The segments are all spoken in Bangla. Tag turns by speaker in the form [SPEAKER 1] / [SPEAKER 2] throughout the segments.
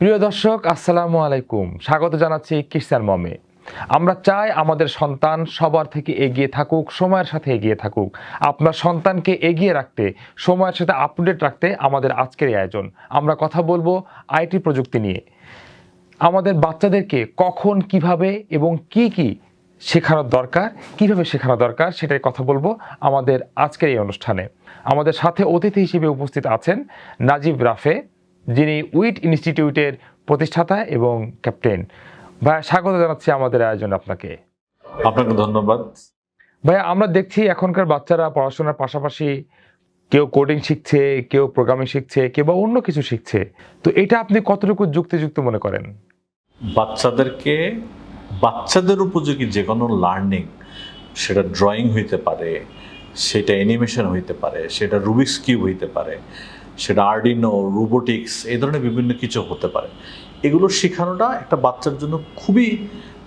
[SPEAKER 1] প্রিয় দর্শক, আসসালামু আলাইকুম। স্বাগত জানাচ্ছি কিসান মমে। আমরা চাই আমাদের সন্তান সবার থেকে এগিয়ে থাকুক, সময়ের সাথে এগিয়ে থাকুক। আপনার সন্তানকে এগিয়ে রাখতে, সময়ের সাথে আপডেট রাখতে আমাদের আজকের আয়োজন। আমরা কথা বলব আইটি প্রযুক্তি নিয়ে। আমাদের বাচ্চাদেরকে কখন কীভাবে এবং কি কি শেখানোর দরকার, কীভাবে শেখানো দরকার সেটাই কথা বলব আমাদের আজকের এই অনুষ্ঠানে। আমাদের সাথে অতিথি হিসেবে উপস্থিত আছেন নাজিব রাফে। যিনি উইট ইনস্টিটিউটের প্রতিষ্ঠাতা এবং ক্যাপ্টেন। ভাইয়া স্বাগত জানাচ্ছি আমাদের আয়োজন আপনাকে।
[SPEAKER 2] আপনাকে ধন্যবাদ।
[SPEAKER 1] ভাইয়া আমরা দেখছি এখনকার বাচ্চারা পড়াশোনার পাশাপাশি কেউ কোডিং শিখছে কেউ প্রোগ্রামিং শিখছে কেউ বা অন্য কিছু শিখছে। তো এটা আপনি কতটুকু যুক্তিযুক্ত মনে করেন?
[SPEAKER 2] বাচ্চাদেরকে বাচ্চাদের উপযোগী যে কোনো লার্নিং সেটা ড্রয়িং হইতে পারে সেটা অ্যানিমেশন হইতে পারে সেটা রুবিক্স কিউব হইতে পারে সেটা আর্ডিনো রোবোটিক্স এই ধরনের বিভিন্ন কিছু হতে পারে। এগুলো শেখানোটা একটা বাচ্চার জন্য খুবই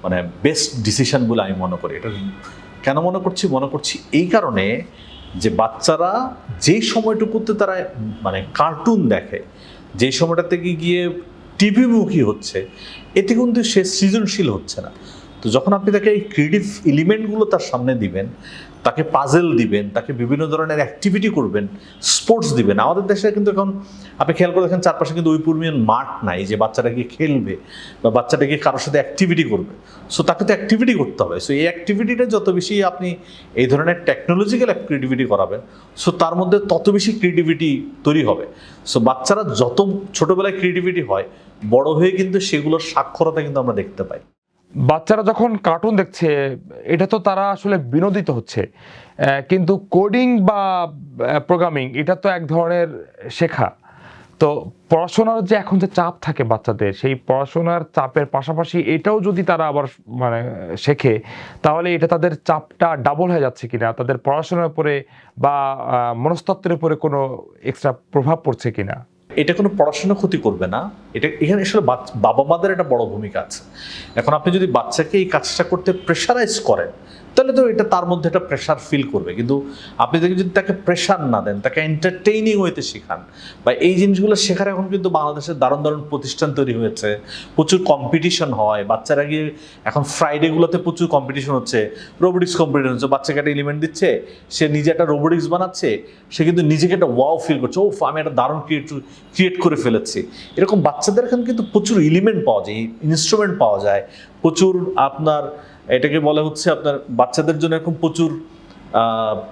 [SPEAKER 2] মানে বেস্ট ডিসিশন বলে আমি মনে করি। এটা কেন মনে করছি? মনে করছি এই কারণে যে বাচ্চারা যেই সময়টুকুতে তারা মানে কার্টুন দেখে যেই সময়টাতে গিয়ে টিভিমুখী হচ্ছে, এতে কিন্তু সে সৃজনশীল হচ্ছে না। তো যখন আপনি তাকে এই ক্রিয়েটিভ এলিমেন্টগুলো তার সামনে দিবেন তাকে পাজেল দিবেন, তাকে বিভিন্ন ধরনের অ্যাক্টিভিটি করবেন স্পোর্টস দিবেন। আমাদের দেশে কিন্তু এখন, আপনি খেয়াল করে দেখেন চারপাশে কিন্তু ওই মাঠ নাই যে বাচ্চাটা গিয়ে খেলবে বা বাচ্চাটা গিয়ে কারোর সাথে অ্যাক্টিভিটি করবে। সো তাকে তো অ্যাক্টিভিটি করতে হবে। সো এই অ্যাক্টিভিটিটা যত বেশি আপনি এই ধরনের টেকনোলজিক্যাল ক্রিয়েটিভিটি করাবেন সো তার মধ্যে তত বেশি ক্রিয়েটিভিটি তৈরি হবে। সো বাচ্চারা যত ছোটোবেলায় ক্রিয়েটিভিটি হয়, বড় হয়ে কিন্তু সেগুলোর সাক্ষরতা কিন্তু আমরা দেখতে পাই।
[SPEAKER 1] বাচ্চারা যখন কার্টুন দেখছে, এটা তো তারা আসলে বিনোদিত হচ্ছে। কিন্তু কোডিং বা প্রোগ্রামিং এটা তো এক ধরনের শেখা। তো পড়াশোনার যে এখন যে চাপ থাকে বাচ্চাদের, সেই পড়াশোনার চাপের পাশাপাশি এটাও যদি তারা আবার মানে শেখে, তাহলে এটা তাদের চাপটা ডাবল হয়ে যাচ্ছে কিনা, তাদের পড়াশোনার উপরে বা মনস্তত্ত্বের উপরে কোনো এক্সট্রা প্রভাব পড়ছে কিনা।
[SPEAKER 2] এটা কোনো পড়াশোনা ক্ষতি করবে না। এটা এখানে আসলে বাবা মাদের একটা বড় ভূমিকা আছে। এখন আপনি যদি বাচ্চাকে এই কাজটা করতে প্রেশারাইজ করেন তাহলে তো এটা তার মধ্যে একটা প্রেশার ফিল করবে। কিন্তু আপনি দেখে যদি তাকে প্রেশার না দেন, তাকে এন্টারটেইনিং হইতে শেখান, বা এই জিনিসগুলো শেখার এখন কিন্তু বাংলাদেশে দারুণ দারুণ প্রতিষ্ঠান তৈরি হয়েছে। প্রচুর কম্পিটিশন হয়, বাচ্চারা গিয়ে এখন ফ্রাইডেগুলোতে প্রচুর কম্পিটিশন হচ্ছে রোবোটিক্স কম্পিটিশন হচ্ছে, বাচ্চাকে একটা এলিমেন্ট দিচ্ছে, সে নিজে একটা রোবোটিক্স বানাচ্ছে, সে কিন্তু নিজেকে একটা ওয়াও ফিল করছে ও আমি একটা দারুণ ক্রিয়েট ক্রিয়েট করে ফেলেছি। এরকম বাচ্চাদের এখন কিন্তু প্রচুর এলিমেন্ট পাওয়া যায় ইনস্ট্রুমেন্ট পাওয়া যায়, প্রচুর আপনার এটাকে বলা হচ্ছে আপনার বাচ্চাদের জন্য এখন প্রচুর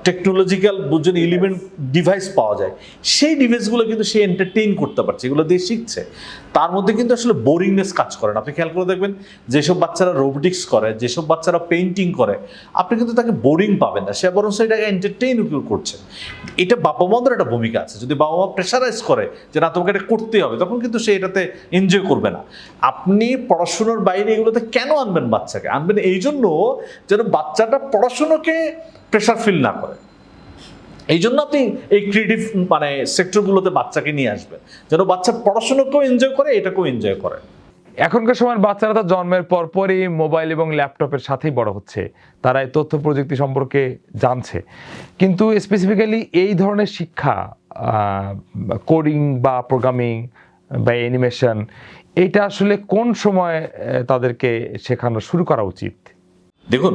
[SPEAKER 2] টেকনোলজিক্যাল বুঝুন এলিমেন্ট ডিভাইস পাওয়া যায়, সেই ডিভাইসগুলো কিন্তু সে এন্টারটেইন করতে পারছে, এগুলো দিয়ে শিখছে। তার মধ্যে কিন্তু আসলে বোরিংনেস কাজ করে না। আপনি খেয়াল করে দেখবেন, যেসব বাচ্চারা রোবোটিক্স করে, যেসব বাচ্চারা পেন্টিং করে, আপনি কিন্তু তাকে বোরিং পাবেন না। সে বরং এটাকে এন্টারটেইন করছে এটা বাবা মাদের একটা ভূমিকা আছে। যদি বাবা মা প্রেশারাইজ করে যে, না, তোমাকে এটা করতেই হবে, তখন কিন্তু সে এটাতে এনজয় করবে না। আপনি পড়াশুনোর বাইরে এগুলোতে কেন আনবেন বাচ্চাকে? আনবেন এই জন্য যেন বাচ্চাটা পড়াশুনোকে প্রেশার ফিল না করে। এই জন্য আপনি এই ক্রিয়েটিভ মানে সেক্টরগুলোতে বাচ্চাকে নিয়ে আসবেন। যেন বাচ্চা পড়াশোনাকেও এনজয় করে, এটাকেও এনজয় করে।
[SPEAKER 1] এখনকার সময় বাচ্চারা তো জন্মের পরপরই মোবাইল এবং ল্যাপটপের সাথেই বড় হচ্ছে। তারা এই তথ্য প্রযুক্তি সম্পর্কে জানছে। কিন্তু স্পেসিফিক্যালি এই ধরনের শিক্ষা কোডিং বা প্রোগ্রামিং বা অ্যানিমেশন এটা আসলে কোন সময় তাদেরকে শেখানো শুরু করা উচিত?
[SPEAKER 2] দেখুন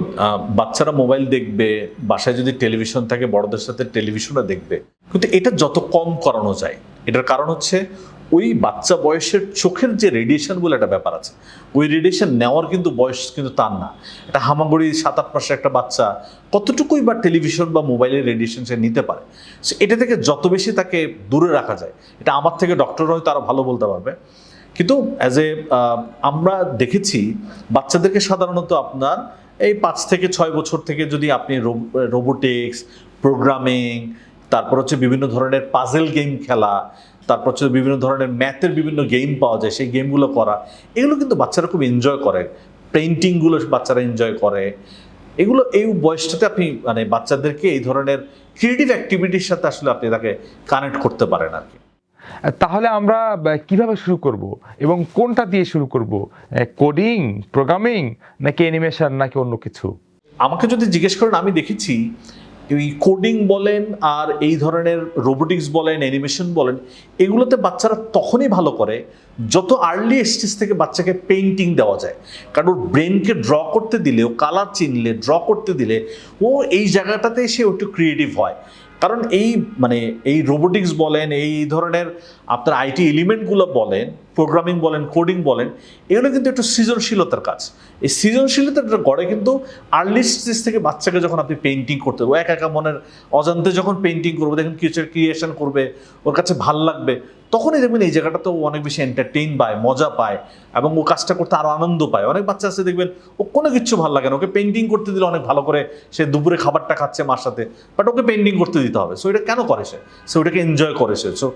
[SPEAKER 2] বাচ্চারা মোবাইল দেখবে, বাসায় যদি টেলিভিশন থাকে, বড়দের সাথে টেলিভিশনও দেখবে। কিন্তু এটা যত কম করানো যায়, এটার কারণ হচ্ছে ওই বাচ্চা বয়সের চোখের যে রেডিয়েশন বলে একটা ব্যাপার আছে, ওই রেডিয়েশন নেওয়ার কিন্তু বয়স কিন্তু তার না। এটা হামাগুড়ি সাত আট মাসের একটা বাচ্চা, কতটুকুই বা টেলিভিশন বা মোবাইলের রেডিয়েশন সে নিতে পারে? সো এটা থেকে যত বেশি তাকে দূরে রাখা যায়, এটা আমার থেকে ডক্টর হয়তো আরও ভালো বলতে পারবে। কিন্তু অ্যাজ এ আমরা দেখেছি, বাচ্চাদেরকে সাধারণত আপনার এই পাঁচ থেকে ছয় বছর থেকে যদি আপনি রোবোটিক্স, প্রোগ্রামিং, তারপর হচ্ছে বিভিন্ন ধরনের পাজেল গেম খেলা, তারপর হচ্ছে বিভিন্ন ধরনের ম্যাথের বিভিন্ন গেম পাওয়া যায়, সেই গেমগুলো করা, এগুলো কিন্তু বাচ্চারা খুব এনজয় করে। পেন্টিংগুলো বাচ্চারা এনজয় করে। এগুলো এই বয়সটাতে আপনি মানে বাচ্চাদেরকে এই ধরনের ক্রিয়েটিভ অ্যাক্টিভিটির সাথে আসলে আপনি তাকে কানেক্ট করতে পারেন আর কি।
[SPEAKER 1] তাহলে আমরা কীভাবে শুরু করব? এবং কোনটা দিয়ে শুরু করব? কোডিং প্রোগ্রামিং নাকি অ্যানিমেশন নাকি অন্য কিছু?
[SPEAKER 2] আমাকে যদি জিজ্ঞেস করেন, আমি দেখেছি এই কোডিং বলেন আর এই ধরনের রোবোটিক্স বলেন অ্যানিমেশন বলেন, এগুলোতে বাচ্চারা তখনই ভালো করে যত আর্লি স্টেজ থেকে বাচ্চাকে পেন্টিং দেওয়া যায়। কারণ ওর ব্রেনকে ড্র করতে দিলে, ও কালার চিনলে ড্র করতে দিলে, ও এই জায়গাটাতে সে একটু ক্রিয়েটিভ হয়। কারণ এই মানে এই রোবোটিক্স বলেন এই ধরনের আপনার আইটি এলিমেন্টগুলো বলেন প্রোগ্রামিং বলেন কোডিং বলেন, এগুলো কিন্তু একটু সৃজনশীলতার কাজ। এই সৃজনশীলতাটা গড়ে কিন্তু আর্লি স্টেজ থেকে বাচ্চাকে যখন আপনি পেন্টিং করতে ও একা একা মনের অজান্তে যখন পেন্টিং করবে, দেখেন কিছু ক্রিয়েশন করবে, ওর কাছে ভালো লাগবে, তখনই দেখবেন এই জায়গাটাতে ও অনেক বেশি এন্টারটেইন পায়, মজা পায় এবং ও কাজটা করতে আরও আনন্দ পায়। অনেক বাচ্চা আছে দেখবেন, ও কোনো কিছু ভালো লাগে না, ওকে পেন্টিং করতে দিলে অনেক ভালো করে সে দুপুরে খাবারটা খাচ্ছে মার সাথে বাট ওকে পেন্টিং করতে দিতে হবে। সো এটা কেন করে সে? সো ওটাকে এনজয় করে সে। সো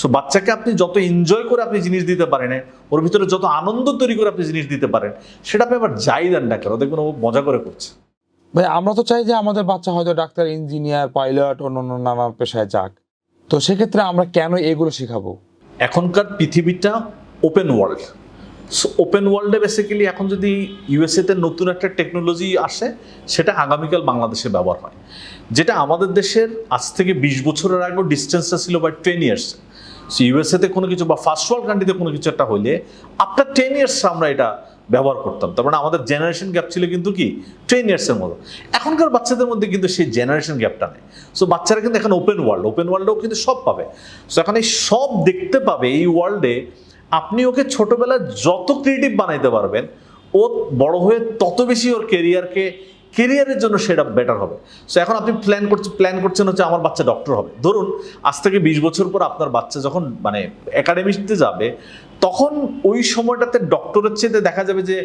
[SPEAKER 2] সো বাচ্চাকে আপনি যত এনজয় করে আপনি জিনিস দিতে পারেন ওর ভিতরে যত আনন্দ তৈরি করে আপনি জিনিস দিতে পারেন সেটা আপনি আবার যাই দেন না কেন দেখবেন ও মজা করে করছে।
[SPEAKER 1] ভাই আমরা তো চাই যে আমাদের বাচ্চা হয়তো ডাক্তার ইঞ্জিনিয়ার পাইলট অন্য অন্য নানান পেশায় যাক। তো সেক্ষেত্রে আমরা কেন এগুলো শেখাবো?
[SPEAKER 2] এখনকার পৃথিবীটা ওপেন ওয়ার্ল্ড সো ওপেন ওয়ার্ল্ডে বেসিক্যালি এখন যদি ইউএসএতে নতুন একটা টেকনোলজি আসে সেটা আগামীকাল বাংলাদেশে ব্যবহার হয়। যেটা আমাদের দেশের আজ থেকে বিশ বছরের আগেও ডিস্টেন্সটা ছিল বাই টেন ইয়ার্স সো ইউএসএতে কোনো কিছু বা ফার্স্ট ওয়ার্ল্ড কান্ট্রিতে কোনো কিছু একটা হইলে আফটার টেন ইয়ার্স আমরা এটা ব্যবহার করতাম। তার মানে আমাদের জেনারেশন গ্যাপ ছিল কিন্তু কি? টেন ইয়ার্সের মতো। এখনকার বাচ্চাদের মধ্যে কিন্তু সেই জেনারেশন গ্যাপটা নেই। সো বাচ্চারা কিন্তু এখন ওপেন ওয়ার্ল্ড ওপেন ওয়ার্ল্ডেও কিন্তু সব পাবে। সো এখন এই সব দেখতে পাবে এই ওয়ার্ল্ডে আপনি ওকে ছোটবেলায় যত ক্রিয়েটিভ বানাইতে পারবেন, ও বড় হয়ে তত বেশি ওর কেরিয়ারকে কেরিয়ারের জন্য সেটা বেটার হবে। সো এখন আপনি প্ল্যান করছেন প্ল্যান করছেন হচ্ছে আমার বাচ্চা ডক্টর হবে। ধরুন, আজ থেকে বিশ বছর পর আপনার বাচ্চা যখন মানে একাডেমিতে যাবে, তখন ওই সময়টাতে ডক্টরের চেয়ে দেখা যাবে যে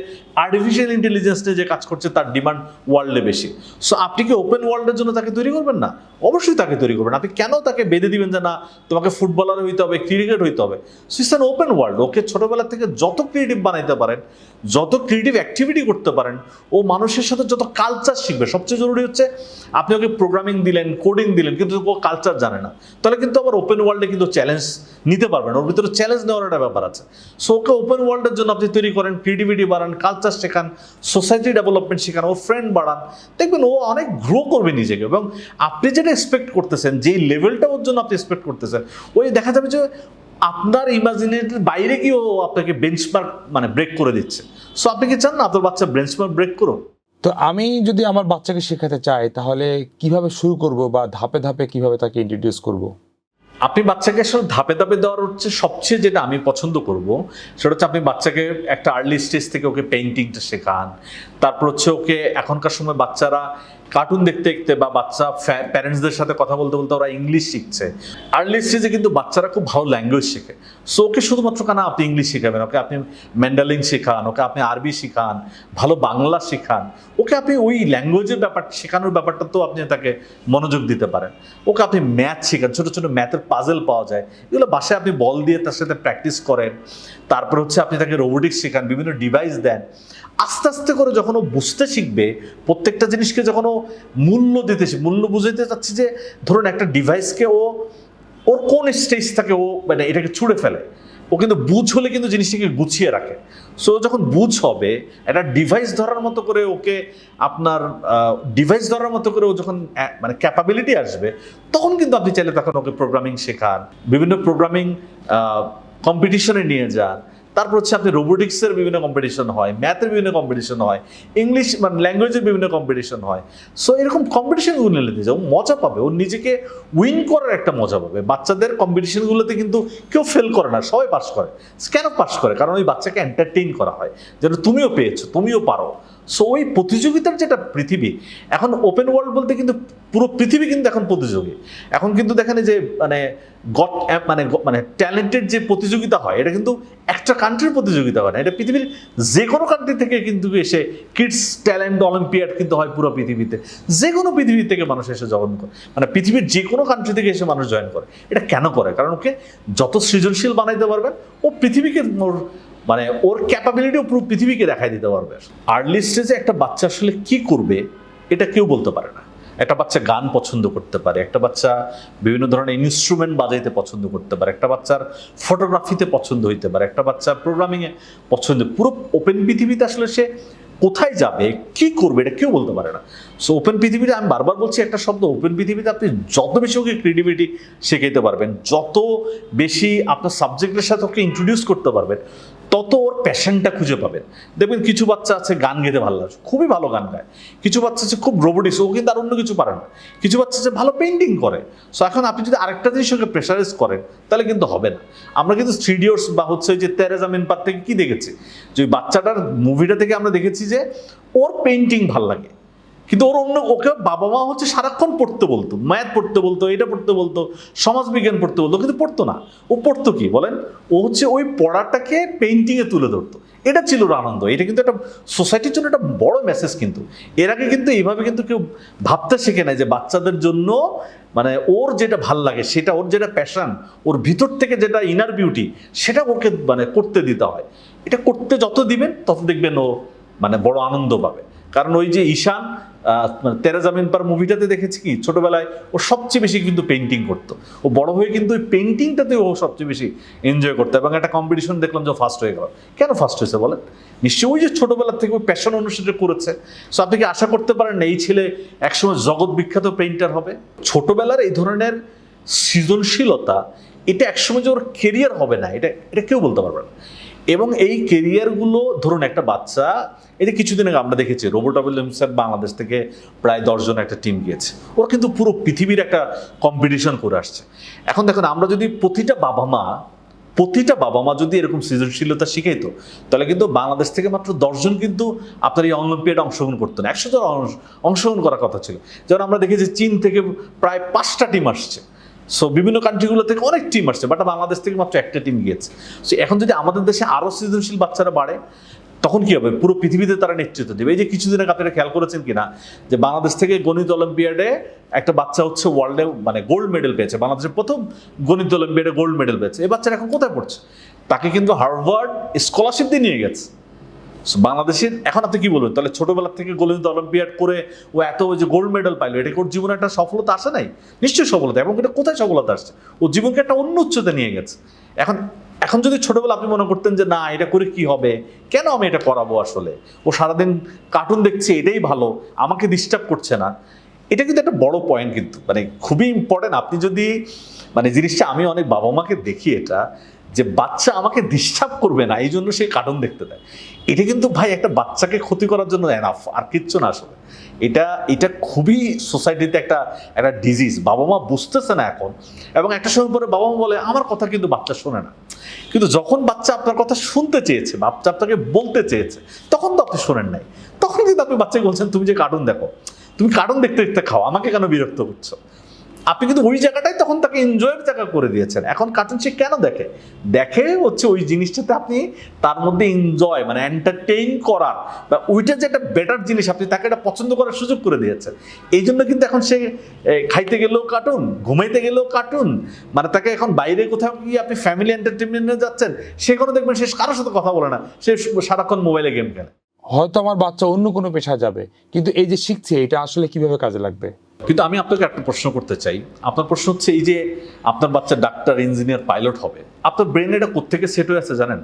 [SPEAKER 2] আর্টিফিশিয়াল ইন্টেলিজেন্স নিয়ে যে কাজ করছে, তার ডিমান্ড ওয়ার্ল্ডে বেশি। সো আপনি কি ওপেন ওয়ার্ল্ডের জন্য তাকে তৈরি করবেন না? অবশ্যই তাকে তৈরি করবেন। আপনি কেন তাকে বেঁধে দিবেন যে না, তোমাকে ফুটবলার হইতে হবে ক্রিকেট হইতে হবে? So it's open world okay ছোটবেলা থেকে যত ক্রিয়েটিভ বানাইতে পারেন যত ক্রিয়েটিভ অ্যাক্টিভিটি করতে পারেন, ও মানুষের সাথে যত কালচার শিখবে, সবচেয়ে জরুরি হচ্ছে আপনি ওকে প্রোগ্রামিং দিলেন কোডিং দিলেন, কিন্তু ও কালচার জানে না। তাহলে কিন্তু আবার ওপেন ওয়ার্ল্ডে কিন্তু চ্যালেঞ্জ নিতে পারবেন ওর ভিতরে চ্যালেঞ্জ নেওয়ার একটা ব্যাপার আছে। সো ওকে ওপেন ওয়ার্ল্ডের জন্য আপনি তৈরি করেন ক্রিয়েটিভিটি বাড়ান কালচার শেখান সোসাইটি ডেভেলপমেন্ট শেখান, ওর ফ্রেন্ড বাড়ান, দেখবেন ও অনেক গ্রো করবে নিজেকে এবং আপনি যেটা এক্সপেক্ট করতেছেন, যেই লেভেলটা ওর জন্য আপনি এক্সপেক্ট করতেছেন, ওই দেখা যাবে যে আপনার ইমাজিনেটের বাইরে কি ও আপনাকে বেঞ্চমার্ক মানে ব্রেক করে দিচ্ছে। সো আপনি কি চান না আপনার বাচ্চা বেঞ্চমার্ক ব্রেক করো
[SPEAKER 1] তো আমি যদি আমার বাচ্চাকে শেখাতে চাই তাহলে কীভাবে শুরু করব বা ধাপে ধাপে কীভাবে তাকে ইন্ট্রোডিউস করব?
[SPEAKER 2] আপনি বাচ্চাকে আসলে ধাপে ধাপে দেওয়ার হচ্ছে সবচেয়ে যেটা আমি পছন্দ করব সেটা হচ্ছে আপনি বাচ্চাকে একটা আর্লি স্টেজ থেকে ওকে পেন্টিংটা শেখান। তারপর হচ্ছে ওকে এখনকার সময় বাচ্চারা কার্টুন দেখতে দেখতে বা বাচ্চা প্যারেন্টসদের সাথে কথা বলতে বলতে ওরা ইংলিশ শিখছে। আর্লি স্টেজে কিন্তু বাচ্চারা খুব ভালো ল্যাঙ্গুয়েজ শেখে। সো ওকে শুধুমাত্র কেন আপনি ইংলিশ শেখাবেন? ওকে আপনি ম্যান্ডালিং শেখান, ওকে আপনি আরবি শেখান, ভালো বাংলা শেখান, ওকে আপনি ওই ল্যাঙ্গুয়েজের ব্যাপার শেখানোর ব্যাপারটা তো আপনি তাকে মনোযোগ দিতে পারেন। ওকে আপনি ম্যাথ শেখান, ছোটো ছোটো ম্যাথের পাজেল পাওয়া যায়। এগুলো বাসায় আপনি বল দিয়ে তার সাথে প্র্যাকটিস করেন। তারপর হচ্ছে আপনি তাকে রোবোটিক্স শেখান, বিভিন্ন ডিভাইস দেন। আস্তে আস্তে করে যখন ও বুঝতে শিখবে, প্রত্যেকটা জিনিসকে যখন ও মূল্য দিতে মূল্য বুঝাইতে চাচ্ছি যে, ধরুন একটা ডিভাইসকে ও, ওর কোন স্টেজ থাকে ও মানে এটাকে ছুঁড়ে ফেলে। ও কিন্তু বুঝ হলে কিন্তু জিনিসটাকে গুছিয়ে রাখে। সো যখন বুঝ হবে, একটা ডিভাইস ধরার মতো করে ওকে আপনার ডিভাইস ধরার মতো করে ও যখন মানে ক্যাপাবিলিটি আসবে, তখন কিন্তু আপনি চাইলে তখন ওকে প্রোগ্রামিং শেখান। বিভিন্ন প্রোগ্রামিং কম্পিটিশনে নিয়ে যান। তারপর হচ্ছে আপনি রোবোটিক্সের বিভিন্ন কম্পিটিশন হয় ম্যাথের বিভিন্ন কম্পিটিশন হয় ইংলিশ মানে ল্যাঙ্গুয়েজের বিভিন্ন কম্পিটিশন হয়। সো এরকম কম্পিটিশনগুলো নিতে যাও মজা পাবে, ও নিজেকে উইন করার একটা মজা পাবে। বাচ্চাদের কম্পিটিশনগুলোতে কিন্তু কেউ ফেল করে না, সবাই পাস করে। কেন পাস করে? কারণ ওই বাচ্চাকে এন্টারটেইন করা হয় যেন তুমিও পেয়েছ, তুমিও পারো। সো ওই প্রতিযোগিতার যেটা পৃথিবী, এখন ওপেন ওয়ার্ল্ড বলতে কিন্তু পুরো পৃথিবী কিন্তু এখন প্রতিযোগী। এখন কিন্তু দেখেন যে মানে গট মানে মানে ট্যালেন্টেড যে প্রতিযোগিতা হয়, এটা কিন্তু একটা কান্ট্রির প্রতিযোগিতা হয় না। এটা পৃথিবীর যে কোনো কান্ট্রি থেকে কিন্তু এসে কিডস ট্যালেন্ট অলিম্পিয়াড কিন্তু হয় পুরো পৃথিবীতে। যে কোনো পৃথিবী থেকে মানুষ এসে জয়েন করে। মানে পৃথিবীর যে কোনো কান্ট্রি থেকে এসে মানুষ জয়েন করে। এটা কেন করে? কারণ ওকে যত সৃজনশীল বানাইতে পারবেন, ও পৃথিবীকে মানে ওর ক্যাপাবিলিটি পুরো পৃথিবীকে দেখাই দিতে পারবে। আর্লি স্টেজে একটা বাচ্চা আসলে কি করবে, এটা কেউ বলতে পারে না। একটা বাচ্চা গান পছন্দ করতে পারে, একটা বাচ্চা বিভিন্ন ধরনের ইনস্ট্রুমেন্ট বাজাইতে পছন্দ করতে পারে, একটা বাচ্চার ফটোগ্রাফিতে পছন্দ হইতে পারে, একটা বাচ্চা প্রোগ্রামিংয়ে পছন্দ, পুরো ওপেন পৃথিবীতে আসলে সে কোথায় যাবে, কি করবে, এটা কেউ বলতে পারে না। সো ওপেন পৃথিবীতে আমি বারবার বলছি একটা শব্দ ওপেন পৃথিবীতে আপনি যত বেশি ওকে ক্রিয়েটিভিটি শেখাইতে পারবেন, যত বেশি আপনার সাবজেক্টের সাথে ওকে ইন্ট্রোডিউস করতে পারবেন তত ওর প্যাশনটা খুঁজে পাবেন। দেখবেন কিছু বাচ্চা আছে, গান গেতে ভালো লাগে, খুবই ভালো গান গায়। কিছু বাচ্চা আছে খুব রোবোটিক্স ও কিন্তু আর অন্য কিছু পারে না। কিছু বাচ্চা আছে ভালো পেন্টিং করে। সো এখন আপনি যদি আরেকটা জিনিস সঙ্গে প্রেশারাইজ করেন, তাহলে কিন্তু হবে না। আমরা কিন্তু স্টুডিওস বা হচ্ছে যে তেরেজা মেনপাত থেকে কী দেখেছি? যে বাচ্চাটার মুভিটা থেকে আমরা দেখেছি যে ওর পেন্টিং ভালো লাগে। কিন্তু ওর অন্য ওকে বাবা মা হচ্ছে সারাক্ষণ পড়তে বলতো ম্যাথ পড়তে বলতো, এটা পড়তে বলতো, সমাজবিজ্ঞান পড়তে বলতো, কিন্তু পড়তো না। ও পড়তো কি বলেন? ও হচ্ছে ওই পড়াটাকে পেন্টিংয়ে তুলে ধরতো। এটা ছিল ওর আনন্দ। এটা কিন্তু একটা সোসাইটির জন্য একটা বড় মেসেজ কিন্তু। এর আগে কিন্তু এইভাবে কিন্তু কেউ ভাবতে শেখে নাই যে বাচ্চাদের জন্য মানে ওর যেটা ভালো লাগে, সেটা ওর যেটা প্যাশন ওর ভিতর থেকে যেটা ইনার বিউটি সেটা ওকে মানে করতে দিতে হয়। এটা করতে যত দিবেন, তত দেখবেন ও মানে বড় আনন্দ পাবে। কারণ ওই যে ঈশান মানে তেরা জামিন পার মুভিটাতে দেখেছি কি, ছোটবেলায় ও সবচেয়ে বেশি কিন্তু পেন্টিং করতো। ও বড় হয়ে কিন্তু ওই পেন্টিংটাতে ও সবচেয়ে বেশি এনজয় করতো এবং একটা কম্পিটিশন দেখলাম যে ফার্স্ট হয়ে গেল। কেন ফার্স্ট হয়েছে বলেন? নিশ্চয়ই ওই যে ছোটবেলা থেকে ওই প্যাশন অনুসারে করেছে। সো আপনি কি আশা করতে পারেন এই ছেলে একসময় জগৎ বিখ্যাত পেইন্টার হবে? ছোটবেলার এই ধরনের সৃজনশীলতা, এটা একসময় যে ওর কেরিয়ার হবে না, এটা এটা কেউ বলতে পারবে না। এবং এই কেরিয়ারগুলো ধরুন একটা বাচ্চা, এই যে কিছুদিন আগে আমরা দেখেছি, রোবট অবিলিয়ামসের বাংলাদেশ থেকে প্রায় দশজন একটা টিম গিয়েছে। ওরা কিন্তু পুরো পৃথিবীর একটা কম্পিটিশন করে আসছে। এখন দেখুন, আমরা যদি প্রতিটা বাবা মা, প্রতিটা বাবা মা যদি এরকম সৃজনশীলতা শিখাইতো, তাহলে কিন্তু বাংলাদেশ থেকে মাত্র দশজন কিন্তু আপনার এই অলিম্পিয়াডে অংশগ্রহণ করতো না। একশো জন অংশগ্রহণ করার কথা ছিল। যেমন আমরা দেখেছি, চীন থেকে প্রায় পাঁচটা টিম আসছে। সো বিভিন্ন কান্ট্রিগুলো থেকে অনেক টিম আসছে বাট বাংলাদেশ থেকে মাত্র একটা টিম গিয়েছে। সো এখন যদি আমাদের দেশে আরও সৃজনশীল বাচ্চারা বাড়ে, তখন কি হবে? পুরো পৃথিবীতে তারা নেতৃত্ব দেবে। এই যে কিছুদিন আগে আপনারা খেয়াল করেছেন কিনা, যে বাংলাদেশ থেকে গণিত অলিম্পিয়াডে একটা বাচ্চা হচ্ছে ওয়ার্ল্ডে মানে গোল্ড মেডেল পেয়েছে। বাংলাদেশের প্রথম গণিত অলিম্পিয়াডে গোল্ড মেডেল পেয়েছে। এই বাচ্চারা এখন কোথায় পড়ছে? তাকে কিন্তু হার্ভার্ড স্কলারশিপ দিয়ে নিয়ে গেছে। বাংলাদেশের, এখন আপনি কি বলবেন? তাহলে ছোটবেলা থেকে গণিত অলিম্পিয়াড করে ও এত ওই যে গোল্ড মেডেল পাইলো, এটা ওর জীবনে একটা সফলতা আসে নাই? নিশ্চয়ই সফলতা, এবং এটা কোথায় সফলতা আসছে? ও জীবনকে একটা অন্য উচ্চতা নিয়ে গেছে। এখন এখন যদি ছোটবেলা আপনি মনে করতেন যে, না, এটা করে কি হবে? কেন আমি এটা করাবো আসলে? ও সারাদিন কার্টুন দেখছে, এটাই ভালো, আমাকে ডিস্টার্ব করছে না। এটা কিন্তু একটা বড় পয়েন্ট কিন্তু মানে খুবই ইম্পর্টেন্ট আপনি যদি মানে জিনিসটা আমি অনেক বাবা মাকে দেখি এটা যে বাচ্চা আমাকে ডিস্টার্ব করবে না, এই জন্য সেই কার্টুন দেখতে দেয়। এটা কিন্তু ভাই একটা বাচ্চাকে ক্ষতি করার জন্য এনাফ আর কিচ্ছু না আসলে। এটা এটা খুবই সোসাইটিতে একটা একটা ডিজিজ বাবা মা বুঝতেছে না এখন, এবং একটা সময় পরে বাবা মা বলে, আমার কথা কিন্তু বাচ্চা শোনে না। কিন্তু যখন বাচ্চা আপনার কথা শুনতে চেয়েছে বাচ্চা আপনাকে বলতে চেয়েছে, তখন তো আপনি শোনেন নাই। তখন কিন্তু আপনি বাচ্চাকে বলছেন, তুমি যে কার্টুন দেখো, তুমি কার্টুন দেখতে দেখতে খাও, আমাকে কেন বিরক্ত করছ? আপনি কিন্তু ওই জায়গাটাই তখন তাকে এনজয়ের জায়গা করে দিয়েছেন। এখন কার্টুন সে কেন দেখে? দেখে হচ্ছে ওই জিনিসটাতে আপনি তার মধ্যে এনজয় মানে এন্টারটেইন করার বা ওইটা যে একটা বেটার জিনিস, আপনি তাকে এটা পছন্দ করার সুযোগ করে দিয়েছেন। এই জন্য কিন্তু এখন সে খাইতে গেলেও কার্টুন ঘুমাইতে গেলেও কার্টুন মানে তাকে এখন বাইরে কোথাও গিয়ে আপনি ফ্যামিলি এন্টারটেনমেন্টে যাচ্ছেন, সেখানে দেখবেন সে কারোর সাথে কথা বলে না, সে সারাক্ষণ মোবাইলে গেম খেলে।
[SPEAKER 1] হয়তো আমার বাচ্চা অন্য কোনো পেশায় যাবে, কিন্তু এই যে শিখছে, এটা আসলে কীভাবে কাজে লাগবে?
[SPEAKER 2] কিন্তু আমি আপনাকে একটা প্রশ্ন করতে চাই। আপনার প্রশ্ন হচ্ছে এই যে আপনার বাচ্চা ডাক্তার, ইঞ্জিনিয়ার, পাইলট হবে, আপনার ব্রেন এটা কোথেকে সেট হয়ে আছে জানেন?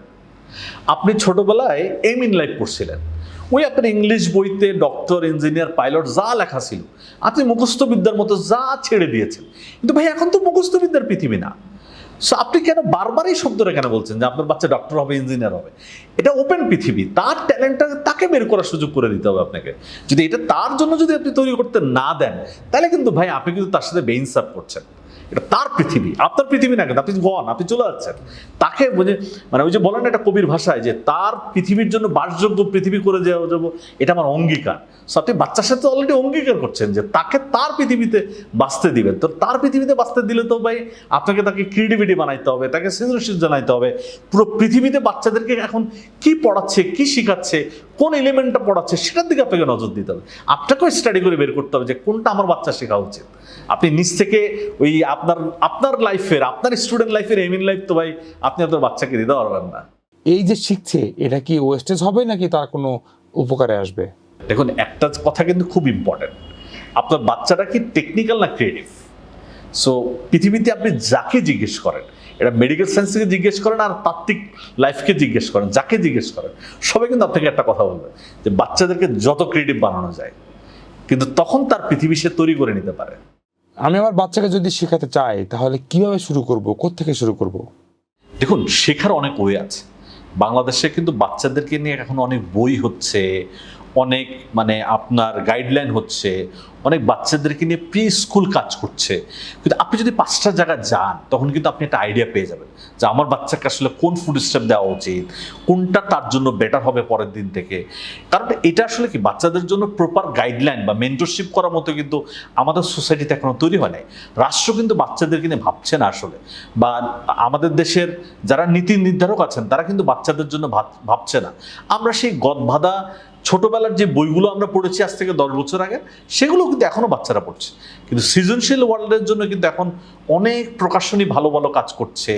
[SPEAKER 2] আপনি ছোটবেলায় এম ইন লাইফ পড়ছিলেন ওই আপনার ইংলিশ বইতে ডক্টর ইঞ্জিনিয়ার পাইলট যা লেখা ছিল, আপনি মুখস্থ বিদ্যার মতো যা ছেড়ে দিয়েছেন। কিন্তু ভাই, এখন তো মুখস্থ বিদ্যার পৃথিবী না। সো আপনি কেন বারবার এই শব্দটা কেন বলছেন যে আপনার বাচ্চা ডক্টর হবে ইঞ্জিনিয়ার হবে? এটা ওপেন পৃথিবী। তার ট্যালেন্টটা তাকে বের করার সুযোগ করে দিতে হবে আপনাকে। যদি এটা তার জন্য যদি আপনি তৈরি করতে না দেন, তাহলে কিন্তু ভাই আপনি কিন্তু তার সাথে বেইনসাফ করছেন। এটা তার পৃথিবী, আপনার পৃথিবী না কিন্তু আপনি গন আপনি চলে যাচ্ছেন। তাকে বুঝে মানে ওই যে বলেন একটা কবির ভাষায় যে তার পৃথিবীর জন্য বাসযোগ্য পৃথিবী করে যাওয়া যাব, এটা আমার অঙ্গীকার। সো আপনি বাচ্চার সাথে অলরেডি অঙ্গীকার করছেন যে তাকে তার পৃথিবীতে বাঁচতে দিবেন। তো তার পৃথিবীতে বাঁচতে দিলে তো ভাই আপনাকে তাকে ক্রিয়েটিভিটি বানাইতে হবে, তাকে সৃজনশীল জানাইতে হবে। পুরো পৃথিবীতে বাচ্চাদেরকে এখন কি পড়াচ্ছে, কি শেখাচ্ছে, কোন এলিমেন্টটা পড়াচ্ছে, সেটার দিকে আপনাকে নজর দিতে হবে। আপনাকেও স্টাডি করে বের করতে হবে যে কোনটা আমার বাচ্চা শেখা উচিত। আপনি নিজ থেকে ওই আপনার আপনার লাইফের আপনার স্টুডেন্ট লাইফের এমিন লাইফ তো ভাই আপনি আপনার বাচ্চাকে দিতে পারবেন না।
[SPEAKER 1] এই যে শিখছে এটা কি ওয়েস্টেজ হবে নাকি তার কোনো উপকারে আসবে?
[SPEAKER 2] দেখুন একটা কথা কিন্তু খুব ইম্পর্টেন্ট আপনার বাচ্চাটা কি টেকনিক্যাল না ক্রিয়েটিভ সো পৃথিবীতে আপনি যাকে জিজ্ঞেস করেন এটা মেডিকেল সায়েন্সকে জিজ্ঞেস করেন আর তাত্ত্বিক লাইফকে জিজ্ঞেস করেন যাকে জিজ্ঞেস করেন সবাই কিন্তু আপনাকে একটা কথা বলবে যে বাচ্চাদেরকে যত ক্রিয়েটিভ বানানো যায় কিন্তু তখন তার পৃথিবী সে তৈরি করে নিতে পারে।
[SPEAKER 1] আমি আমার বাচ্চাকে যদি শেখাতে চাই, তাহলে কীভাবে শুরু করব? থেকে শুরু করব?
[SPEAKER 2] দেখুন, শেখার অনেক ওয়ে আছে। বাংলাদেশে কিন্তু বাচ্চাদেরকে নিয়ে এখন অনেক বই হচ্ছে অনেক মানে আপনার গাইডলাইন হচ্ছে, অনেক বাচ্চাদেরকে নিয়ে প্রি স্কুল কাজ করছে। কিন্তু আপনি যদি পাঁচটা জায়গায় যান, তখন কিন্তু আপনি একটা আইডিয়া পেয়ে যাবেন যে আমার বাচ্চাকে আসলে কোন ফুড স্টেপ দেওয়া উচিত, কোনটা তার জন্য বেটার হবে পরের দিন থেকে। কারণ এটা আসলে কি, বাচ্চাদের জন্য প্রপার গাইডলাইন বা মেন্টরশিপ করার মতো কিন্তু আমাদের সোসাইটিতে এখনও তৈরি হয় নাই। রাষ্ট্র কিন্তু বাচ্চাদেরকে নিয়ে ভাবছে না আসলে। বা আমাদের দেশের যারা নীতি নির্ধারক আছেন, তারা কিন্তু বাচ্চাদের জন্য ভাব- ভাবছে না। আমরা সেই গদবাধা ছোটবেলার যে বইগুলো আমরা পড়েছি আজ থেকে দশ বছর আগে, সেগুলো কিন্তু এখনও বাচ্চারা পড়ছে। কিন্তু সৃজনশীল ওয়ার্ল্ডের জন্য কিন্তু এখন অনেক প্রকাশনী ভালো ভালো কাজ করছে,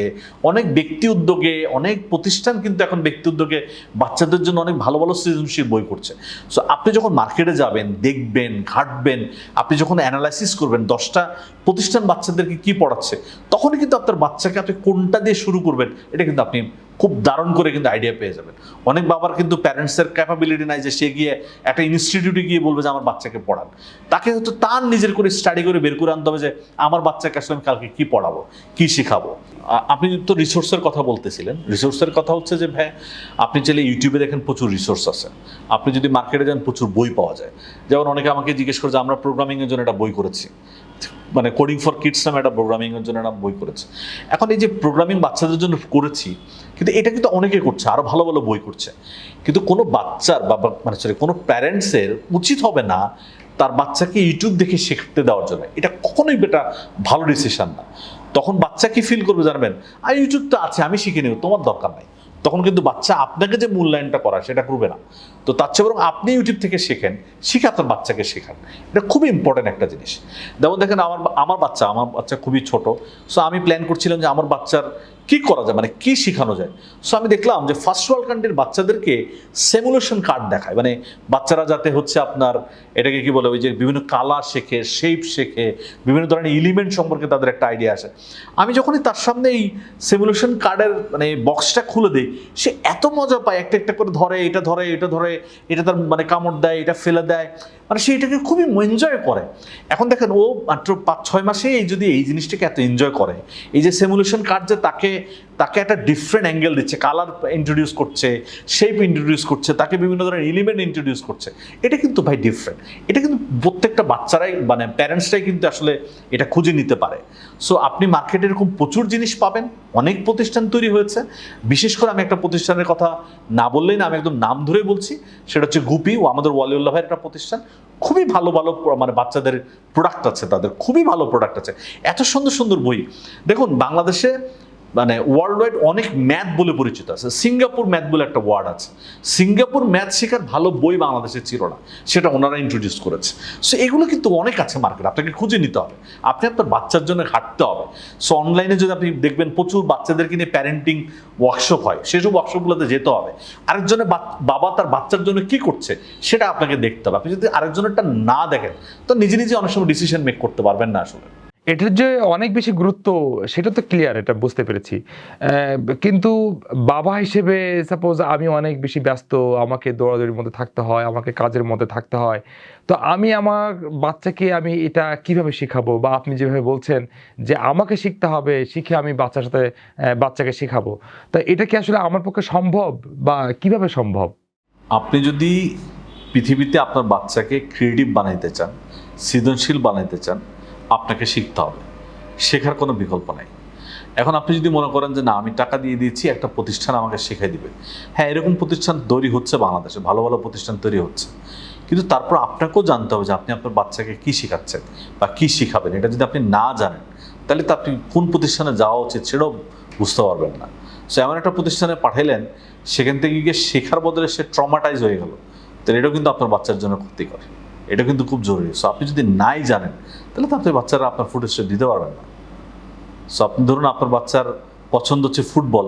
[SPEAKER 2] অনেক ব্যক্তি উদ্যোগে, অনেক প্রতিষ্ঠান কিন্তু এখন ব্যক্তি উদ্যোগে বাচ্চাদের জন্য অনেক ভালো ভালো সৃজনশীল বই করছে। সো আপনি যখন মার্কেটে যাবেন, দেখবেন, ঘাটবেন, আপনি যখন অ্যানালাইসিস করবেন, দশটা প্রতিষ্ঠান বাচ্চাদেরকে কি পড়াচ্ছে, তখনই কিন্তু আপনার বাচ্চাকে আপনি কোনটা দিয়ে শুরু করবেন, এটা কিন্তু আপনি খুব দারুণ করে কিন্তু আইডিয়া পেয়ে যাবেন। অনেক বাবার কিন্তু প্যারেন্টসের ক্যাপাবিলিটি নাই যে সে গিয়ে একটা ইনস্টিটিউটে গিয়ে বলবে যে, আমার বাচ্চাকে পড়ান। তাকে হয়তো তার নিজের করে স্টাডি করে বের করে আনতে হবে যে আমার বাচ্চাকে আসলে আমি কালকে কি পড়াবো, কি শেখাবো। আপনি তো রিসোর্সের কথা বলতেছিলেন। রিসোর্সের কথা হচ্ছে যে, ভাই, আপনি চাইলে ইউটিউবে দেখেন প্রচুর রিসোর্স আছে। আপনি যদি মার্কেটে যান, প্রচুর বই পাওয়া যায়। যেমন অনেকে আমাকে জিজ্ঞেস করে যে, আমরা প্রোগ্রামিংয়ের জন্য একটা বই করেছি। মানে কোডিং ফর কিডস নামে একটা প্রোগ্রামিংয়ের জন্য একটা বই করেছে। এখন এই যে প্রোগ্রামিং বাচ্চাদের জন্য করেছি, কিন্তু এটা কিন্তু অনেকে করছে আরও ভালো ভালো বই করছে। কিন্তু কোনো বাচ্চার বা- মানে সরি কোনো প্যারেন্টসের উচিত হবে না তার বাচ্চাকে ইউটিউব দেখে শিখতে দেওয়ার জন্য। এটা কখনোই এটা ভালো ডিসিশন না। তখন বাচ্চা কি ফিল করবে জানবেন? আর, ইউটিউব তো আছে, আমি শিখে নেব, তোমার দরকার নাই। তখন কিন্তু বাচ্চা আপনাকে যে মূল্যায়নটা করা সেটা করবে না। তো তার চেয়ে বরং আপনি ইউটিউব থেকে শেখেন, শিখে আপনার বাচ্চাকে শেখান। এটা খুবই ইম্পর্টেন্ট একটা জিনিস। যেমন দেখেন, আমার আমার বাচ্চা আমার বাচ্চা খুবই ছোট। সো আমি প্ল্যান করছিলাম যে আমার বাচ্চার কি করা যায়? মানে কি শেখানো যায়? সো আমি দেখলাম যে ফার্স্ট ওয়ার্ল্ড কান্ট্রির বাচ্চাদেরকে সেমুলেশন কার্ড দেখায়। মানে বাচ্চারা যাতে হচ্ছে আপনার এটাকে কি বলে, ওই যে বিভিন্ন কালার শেখে শেপ শেখে, বিভিন্ন ধরনের এলিমেন্ট সম্পর্কে তাদের একটা আইডিয়া আসে। আমি যখনই তার সামনে এই সেমুলেশন কার্ডের মানে বক্সটা খুলে দিই, সে এত মজা পায়, একটা একটা করে ধরে, এটা ধরে এটা ধরে, এটা তার মানে কামড় দেয়, এটা ফেলে দেয়। মানে সে এটাকে খুবই এনজয় করে। এখন দেখেন ও মাত্র পাঁচ ছয় মাসে এই যদি এই জিনিসটাকে এত এনজয় করে, এই যে সেমুলেশন কার্ড যে তাকে তাকে একটা ডিফারেন্ট অ্যাঙ্গেল দিচ্ছে কালার ইন্ট্রোডিউস করছে শেপ ইন্ট্রোডিউস করছে, তাকে বিভিন্ন ধরনের এলিমেন্ট ইন্ট্রোডিউস করছে। এটা কিন্তু ভাই ডিফারেন্ট এটা কিন্তু প্রত্যেকটা বাচ্চারাই মানে প্যারেন্টসরাই কিন্তু আসলে এটা খুঁজে নিতে পারে। সো আপনি মার্কেটে এরকম প্রচুর জিনিস পাবেন, অনেক প্রতিষ্ঠান তৈরি হয়েছে। বিশেষ করে আমি একটা প্রতিষ্ঠানের কথা না বললেই না, আমি একদম নাম ধরে বলছি, সেটা হচ্ছে গুপি ও আমাদের ওয়ালিউল্লাহ ভাইয়ের একটা প্রতিষ্ঠান। খুবই ভালো ভালো মানে বাচ্চাদের প্রোডাক্ট আছে তাদের, খুবই ভালো প্রোডাক্ট আছে। এত সুন্দর সুন্দর বই। দেখুন, বাংলাদেশে মানে ওয়ার্ল্ড ওয়াইড অনেক ম্যাথ বলে পরিচিত আছে। সিঙ্গাপুর ম্যাথ বলে একটা ওয়ার্ড আছে। সিঙ্গাপুর ম্যাথ শেখার ভালো বই বাংলাদেশে ছিল না। সেটা ওনারা ইন্ট্রোডিউস করেছে। সো এগুলো কিন্তু অনেক আছে মার্কেট আপনাকে খুঁজে নিতে হবে। আপনি আপনার বাচ্চার জন্য হাঁটতে হবে। সো অনলাইনে যদি আপনি দেখবেন প্রচুর বাচ্চাদেরকে নিয়ে প্যারেন্টিং ওয়ার্কশপ হয়, সেসব ওয়ার্কশপগুলোতে যেতে হবে। আরেকজনের বাবা তার বাচ্চার জন্য কি করছে, সেটা আপনাকে দেখতে হবে। আপনি যদি আরেকজনেরটা না দেখেন, তো নিজে নিজে অনেক সময় ডিসিশন মেক করতে পারবেন না আসলে।
[SPEAKER 1] এটার যে অনেক বেশি গুরুত্ব, সেটা তো ক্লিয়ার এটা বুঝতে পেরেছি। কিন্তু বাবা হিসেবে সাপোজ আমি অনেক বেশি ব্যস্ত, আমাকে দৌড়াদৌড়ির মধ্যে থাকতে হয়, আমাকে কাজের মধ্যে থাকতে হয়। তো আমি আমার বাচ্চাকে আমি এটা কীভাবে শেখাবো? বা আপনি যেভাবে বলছেন যে আমাকে শিখতে হবে, শিখে আমি বাচ্চার সাথে বাচ্চাকে শেখাবো। তা এটা কি আসলে আমার পক্ষে সম্ভব বা কীভাবে সম্ভব?
[SPEAKER 2] আপনি যদি পৃথিবীতে আপনার বাচ্চাকে ক্রিয়েটিভ বানাইতে চান, সৃজনশীল বানাইতে চান আপনাকে শিখতে হবে। শেখার কোনো বিকল্প নাই। এখন আপনি যদি মনে করেন যে, না, আমি টাকা দিয়ে দিয়েছি, একটা প্রতিষ্ঠান আমাকে শেখাই দিবে। হ্যাঁ এরকম প্রতিষ্ঠান তৈরি হচ্ছে বাংলাদেশে, ভালো ভালো প্রতিষ্ঠান তৈরি হচ্ছে। কিন্তু তারপর আপনাকেও জানতে হবে যে, আপনি আপনার বাচ্চাকে কি শেখাচ্ছেন বা কি শিখাবেন। এটা যদি আপনি না জানেন, তাহলে তো আপনি কোন প্রতিষ্ঠানে যাওয়া উচিত সেটাও বুঝতে পারবেন না। সো এমন একটা প্রতিষ্ঠানে পাঠাইলেন, সেখান থেকে গিয়ে শেখার বদলে সে ট্রমাটাইজ হয়ে গেল। তাহলে এটাও কিন্তু আপনার বাচ্চার জন্য ক্ষতিকর। এটা কিন্তু খুব জরুরি। সো আপনি যদি নাই জানেন তাহলে তো আপনি বাচ্চারা আপনার ফুটেজটা দিতে পারবেন না। সো আপনি ধরুন আপনার বাচ্চার পছন্দ হচ্ছে ফুটবল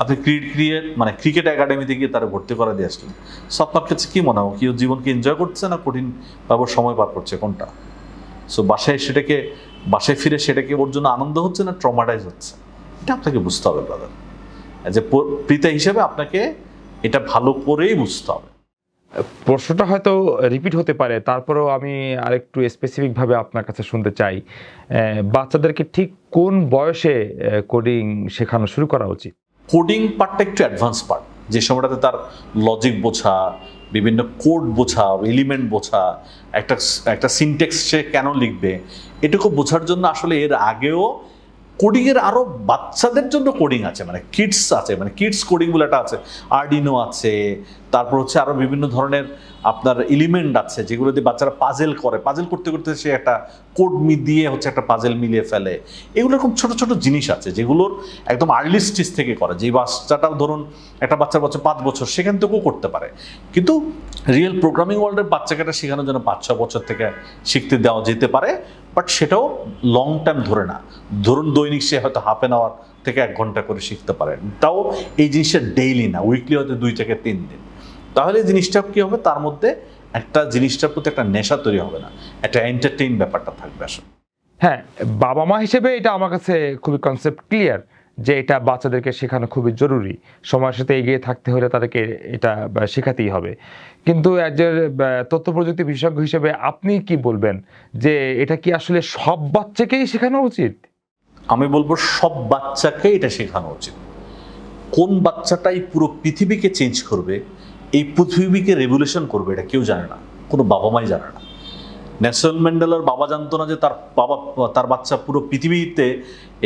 [SPEAKER 2] আপনি ক্রিকেট মানে ক্রিকেট একাডেমিতে গিয়ে তারা ভর্তি করা দিয়ে আসলেন। সো আপনার কাছে কী মনে হয় কি জীবনকে এনজয় করছে না কঠিনভাবে সময় পার করছে, কোনটা? সো বাসায় সেটাকে, বাসায় ফিরে সেটাকে ওর জন্য আনন্দ হচ্ছে না ট্রমাটাইজ হচ্ছে? এটা আপনাকে বুঝতে হবে ব্রাদার যে পিতা হিসেবে আপনাকে এটা ভালো করেই বুঝতে হবে।
[SPEAKER 1] প্রশ্নটা হয়তো রিপিট হতে পারে, তারপরেও আমি আরেকটু স্পেসিফিকভাবে আপনার কাছে শুনতে চাই। বাচ্চাদেরকে ঠিক কোন বয়সে কোডিং শেখানো শুরু করা উচিত?
[SPEAKER 2] কোডিং পার্টটা একটু অ্যাডভান্স পার্ট যে সময়টাতে তার লজিক বোঝা, বিভিন্ন কোড বোঝা এলিমেন্ট বোঝা, একটা একটা সিনটেক্স সে কেন লিখবে, এটুকু বোঝার জন্য আসলে এর আগেও কোডিংয়ের আরও বাচ্চাদের জন্য কোডিং আছে মানে কিডস আছে মানে কিডস কোডিং বলে একটা আছে। আর্ডিনো আছে, তারপর হচ্ছে আরও বিভিন্ন ধরনের আপনার এলিমেন্ট আছে, যেগুলো দিয়ে বাচ্চারা পাজেল করে। পাজেল করতে করতে সে একটা কোড মি, দিয়ে হচ্ছে একটা পাজেল মিলিয়ে ফেলে। এগুলো এরকম ছোটো ছোটো জিনিস আছে, যেগুলোর একদম আর্লি স্টেজ থেকে করে। যে বাচ্চাটাও ধরুন একটা বাচ্চার বছর পাঁচ বছর সেখান থেকেও করতে পারে। কিন্তু রিয়েল প্রোগ্রামিং ওয়ার্ল্ডের বাচ্চাকে এটা শেখানোর জন্য পাঁচ, ছ বছর থেকে শিখতে দেওয়া যেতে পারে। বাট সেটাও লং টাইম ধরে না। ধরুন দৈনিক সে হয়তো হাফ এন আওয়ার থেকে এক ঘণ্টা করে শিখতে পারেন তাও এই জিনিসটা ডেইলি না উইকলি হয়তো দুই থেকে তিন দিন। তাহলে জিনিসটা কী হবে? তার মধ্যে একটা জিনিসটার প্রতি একটা নেশা তৈরি হবে না। একটা এন্টারটেইন ব্যাপারটা থাকবে আসলে।
[SPEAKER 1] হ্যাঁ বাবা মা হিসেবে এটা আমার কাছে খুবই কনসেপ্ট ক্লিয়ার যে এটা বাচ্চাদেরকে শেখানো খুবই জরুরি। সময়ের সাথে এগিয়ে থাকতে হলে তাদেরকে এটা শেখাতেই হবে। কিন্তু একজন বা, তথ্য প্রযুক্তি বিশেষজ্ঞ হিসেবে আপনি কি বলবেন? যে এটা কি আসলে সব বাচ্চাকেই শেখানো উচিত?
[SPEAKER 2] আমি বলব সব বাচ্চাকে এটা শেখানো উচিত। কোন বাচ্চাটাই পুরো পৃথিবীকে চেঞ্জ করবে এই পৃথিবীকে রেভুলেশন করবে এটা কেউ জানে না। কোনো বাবা মাই জানে না। ন্যাশনাল ম্যান্ডেলার বাবা জানতো না যে তার বাবা, তার বাচ্চা পুরো পৃথিবীতে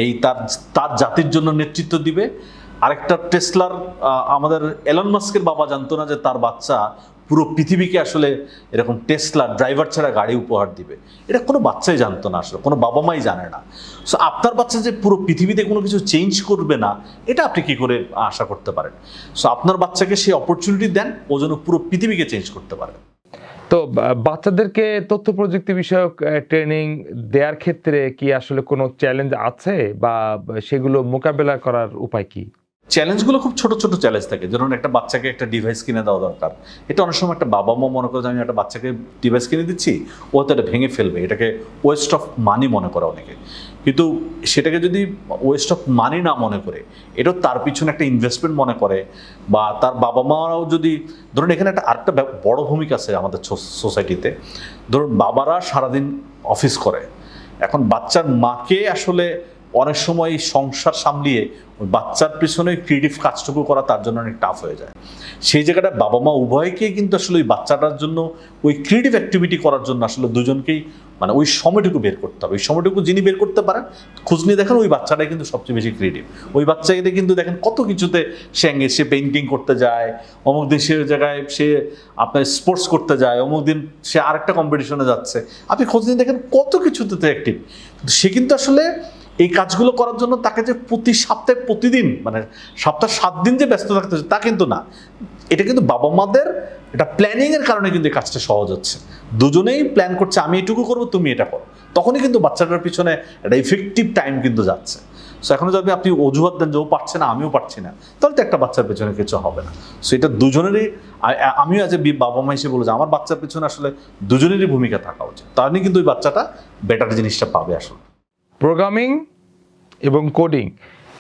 [SPEAKER 2] এই তার তার জাতির জন্য নেতৃত্ব দিবে। আরেকটা টেসলার আমাদের এলন মাস্কের বাবা জানতো না যে তার বাচ্চা পুরো পৃথিবীকে আসলে এরকম টেসলার ড্রাইভার ছাড়া গাড়ি উপহার দিবে। এটা কোনো বাচ্চাই জানতো না আসলে, কোনো বাবা মাই জানে না। সো আপনার বাচ্চা যে পুরো পৃথিবীতে কোনো কিছু চেঞ্জ করবে না, এটা আপনি কি করে আশা করতে পারেন? সো আপনার বাচ্চাকে সেই অপরচুনিটি দেন, ও যেন পুরো পৃথিবীকে চেঞ্জ করতে পারে।
[SPEAKER 1] তো বাচ্চাদেরকে তথ্য প্রযুক্তি বিষয়ক ট্রেনিং দেওয়ার ক্ষেত্রে কি আসলে কোনো চ্যালেঞ্জ আছে? বা সেগুলো মোকাবেলা করার উপায় কি?
[SPEAKER 2] চ্যালেঞ্জগুলো খুব ছোট ছোট চ্যালেঞ্জ থাকে। ধরুন একটা বাচ্চাকে একটা ডিভাইস কিনে দেওয়া দরকার। এটা অনেক সময় একটা বাবা মা মনে করে যে, আমি একটা বাচ্চাকে ডিভাইস কিনে দিচ্ছি, ও তো এটা ভেঙে ফেলবে। এটাকে ওয়েস্ট অফ মানি মনে করে অনেকে। কিন্তু সেটাকে যদি ওয়েস্ট অফ মানি না মনে করে, এটাও তার পিছনে একটা ইনভেস্টমেন্ট মনে করে, বা তার বাবা মারাও যদি, ধরুন এখানে একটা আরেকটা বড় ভূমিকা আছে আমাদের সোসাইটিতে ধরুন বাবারা সারাদিন অফিস করে, এখন বাচ্চার মাকে আসলে অনেক সময় সংসার সামলিয়ে ওই বাচ্চার পিছনে ক্রিয়েটিভ কাজটুকু করা তার জন্য অনেক টাফ হয়ে যায়। সেই জায়গাটা বাবা মা উভয়কেই কিন্তু আসলে ওই বাচ্চাটার জন্য ওই ক্রিয়েটিভ অ্যাক্টিভিটি করার জন্য আসলে দুজনকেই মানে ওই সময়টুকু বের করতে হবে। ওই সময়টুকু যিনি বের করতে পারেন খোঁজ নিয়ে দেখেন ওই বাচ্চাটাই কিন্তু সবচেয়ে বেশি ক্রিয়েটিভ ওই বাচ্চাকে কিন্তু দেখেন কত কিছুতে সে engage, সে পেন্টিং করতে যায় অমুক দিন সে জায়গায় সে আপনার স্পোর্টস করতে যায় অমুক দিন সে আরেকটা কম্পিটিশনে যাচ্ছে। আপনি খোঁজ নিয়ে দেখেন কত কিছুতে অ্যাক্টিভ সে কিন্তু আসলে এই কাজগুলো করার জন্য তাকে যে প্রতি সপ্তাহে প্রতিদিন মানে সপ্তাহে সাত দিন যে ব্যস্ত থাকতে হচ্ছে তা কিন্তু না। এটা কিন্তু বাবা মাদের এটা প্ল্যানিং এর কারণে কিন্তু এই কাজটা সহজ হচ্ছে। দুজনেই প্ল্যান করছে আমি এটুকু করব তুমি এটা করো। তখনই কিন্তু বাচ্চাটার পিছনে একটা ইফেক্টিভ টাইম কিন্তু যাচ্ছে। সো এখন যদি আপনি অজুহাত দেন যে ও পারছে না আমিও পারছি না তাহলে তো একটা বাচ্চার পেছনে কিছু হবে না। সো এটা দুজনেরই আমিও আজ বাবা মা হিসেবে বলে যে আমার বাচ্চার পেছনে আসলে দুজনেরই ভূমিকা থাকা উচিত। তাহলে কিন্তু ওই বাচ্চাটা বেটার জিনিসটা পাবে আসলে।
[SPEAKER 1] প্রোগ্রামিং এবং কোডিং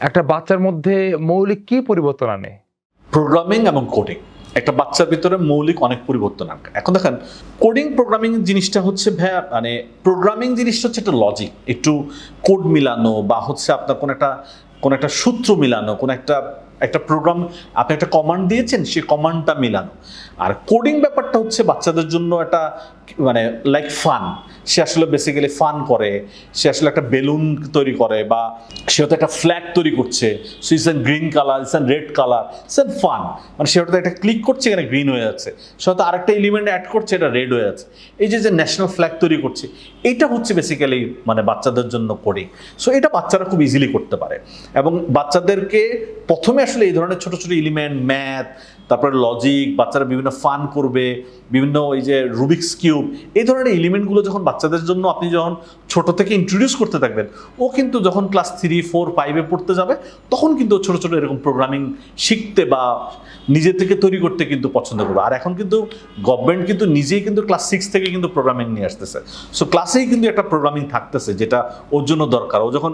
[SPEAKER 1] একটা বাচ্চার মধ্যে মৌলিক কি পরিবর্তন আনে?
[SPEAKER 2] প্রোগ্রামিং এবং কোডিং একটা বাচ্চার ভিতরে মৌলিক অনেক পরিবর্তন আনবে। এখন দেখেন কোডিং প্রোগ্রামিং জিনিসটা হচ্ছে ভাইয়া মানে প্রোগ্রামিং জিনিসটা হচ্ছে একটা লজিক একটু কোড মিলানো বা হচ্ছে আপনার কোনো একটা কোনো একটা সূত্র মিলানো, কোনো একটা একটা প্রোগ্রাম আপনি একটা কমান্ড দিয়েছেন সেই কমান্ডটা মিলানো। আর কোডিং ব্যাপারটা হচ্ছে বাচ্চাদের জন্য একটা মানে লাইক ফান সে আসলে বেসিক্যালি ফান করে, সে আসলে একটা বেলুন তৈরি করে বা সে হয়তো একটা ফ্ল্যাগ তৈরি করছে। So is green colour is red colour is fun মানে সে হয়তো একটা ক্লিক করছে, এখানে গ্রিন হয়ে যাচ্ছে। সে হয়তো আরেকটা এলিমেন্ট অ্যাড করছে, এটা রেড হয়ে যাচ্ছে। এই যে যে ন্যাশনাল ফ্ল্যাগ তৈরি করছে এইটা হচ্ছে বেসিক্যালি মানে বাচ্চাদের জন্য কোডিং সো এটা বাচ্চারা খুব ইজিলি করতে পারে। এবং বাচ্চাদেরকে প্রথমে আসলে এই ধরনের ছোট ছোট এলিমেন্ট ম্যাথ তারপরে লজিক বাচ্চারা বিভিন্ন ফান করবে, বিভিন্ন ওই যে রুবিক্স কিউব এই ধরনের এলিমেন্টগুলো যখন বাচ্চাদের জন্য আপনি যখন ছোট থেকে ইন্ট্রোডিউস করতে থাকবেন, ও কিন্তু যখন ক্লাস থ্রি ফোর ফাইভে পড়তে যাবে, তখন কিন্তু ছোট ছোট এরকম প্রোগ্রামিং শিখতে বা নিজে থেকে তৈরি করতে কিন্তু পছন্দ করবে। আর এখন কিন্তু গভর্নমেন্ট কিন্তু নিজেই কিন্তু ক্লাস সিক্স থেকে কিন্তু প্রোগ্রামিং নিয়ে আসতেছে। সো ক্লাসেই কিন্তু একটা প্রোগ্রামিং থাকতেছে যেটা ওর জন্য দরকার। ও যখন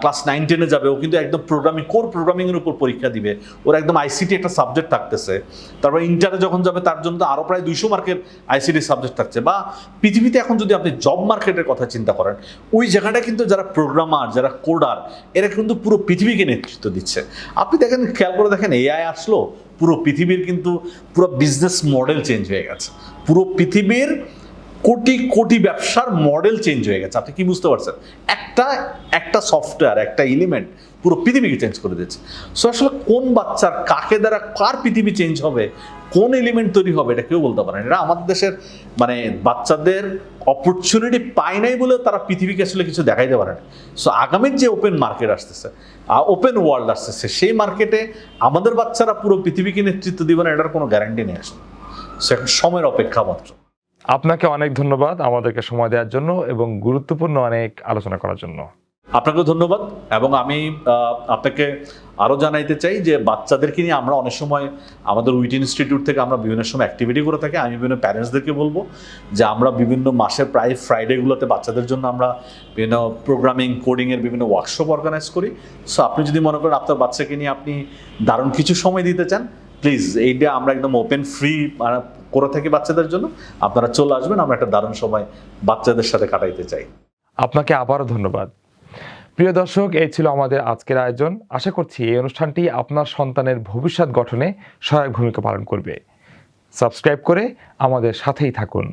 [SPEAKER 2] ক্লাস নাইন টেনে যাবে, ও কিন্তু একদম প্রোগ্রামিং কোর প্রোগ্রামিংয়ের উপর পরীক্ষা দিবে। ওর একদম আইসিটি একটা সাবজেক্ট থাকতেছে। তারপর ইন্টারে যখন যাবে, তার জন্য তো আরও প্রায় দুইশো মার্কের আইসিটি সাবজেক্ট থাকছে। বা পৃথিবীতে এখন যদি আপনি জব মার্কেটের কথা চিন্তা করেন, ওই জায়গাটা কিন্তু যারা প্রোগ্রামার যারা কোডার এরা কিন্তু পুরো পৃথিবীকে নেতৃত্ব দিচ্ছে। আপনি দেখেন, খেয়াল করে দেখেন এআই আসলো পুরো পৃথিবীর কিন্তু পুরো বিজনেস মডেল চেঞ্জ হয়ে গেছে। পুরো পৃথিবীর কোটি কোটি ব্যবসার মডেল চেঞ্জ হয়ে গেছে। আপনি কি বুঝতে পারছেন? একটা একটা সফটওয়্যার একটা এলিমেন্ট পুরো পৃথিবীকে চেঞ্জ করে দিচ্ছে সো আসলে কোন বাচ্চার কাকে দ্বারা কার পৃথিবী চেঞ্জ হবে, কোন এলিমেন্ট তৈরি হবে, এটা কেউ বলতে পারে না এটা আমাদের দেশের মানে বাচ্চাদের অপরচুনিটি পায় নাই বলে তারা পৃথিবীকে আসলে কিছু দেখাইতে পারে না। সো আগামীর যে ওপেন মার্কেট আসতেছে ওপেন ওয়ার্ল্ড আসতেছে, সেই মার্কেটে আমাদের বাচ্চারা পুরো পৃথিবীকে নেতৃত্ব দিবে না, এটার কোনো গ্যারান্টি নেই আসলে। সো এখন সময়ের অপেক্ষা মাত্র।
[SPEAKER 1] আপনাকে অনেক ধন্যবাদ আমাদেরকে সময় দেওয়ার জন্য এবং গুরুত্বপূর্ণ অনেক আলোচনা করার জন্য।
[SPEAKER 2] আপনাকেও ধন্যবাদ এবং আমি আপনাকে আরও জানাইতে চাই যে বাচ্চাদেরকে নিয়ে আমরা অনেক সময় আমাদের উইট ইনস্টিটিউট থেকে আমরা বিভিন্ন সময় অ্যাক্টিভিটি করে থাকি। আমি বিভিন্ন প্যারেন্টসদেরকে বলব যে আমরা বিভিন্ন মাসের প্রায় ফ্রাইডেগুলোতে বাচ্চাদের জন্য আমরা বিভিন্ন প্রোগ্রামিং কোডিংয়ের বিভিন্ন ওয়ার্কশপ অর্গানাইজ করি। সো আপনি যদি মনে করেন আপনার বাচ্চাকে নিয়ে আপনি দারুণ কিছু সময় দিতে চান প্লিজ এইটা আমরা একদম ওপেন ফ্রি করে থাকি বাচ্চাদের জন্য। আপনারা চলে আসবেন, আমরা একটা দারুণ সময় বাচ্চাদের সাথে কাটাইতে চাই।
[SPEAKER 1] আপনাকে আবারও ধন্যবাদ। প্রিয় দর্শক, এই ছিল আমাদের আজকের আয়োজন। আশা করছি এই অনুষ্ঠানটি আপনার সন্তানের ভবিষ্যৎ গঠনে সহায়ক ভূমিকা পালন করবে। সাবস্ক্রাইব করে আমাদের সাথেই থাকুন।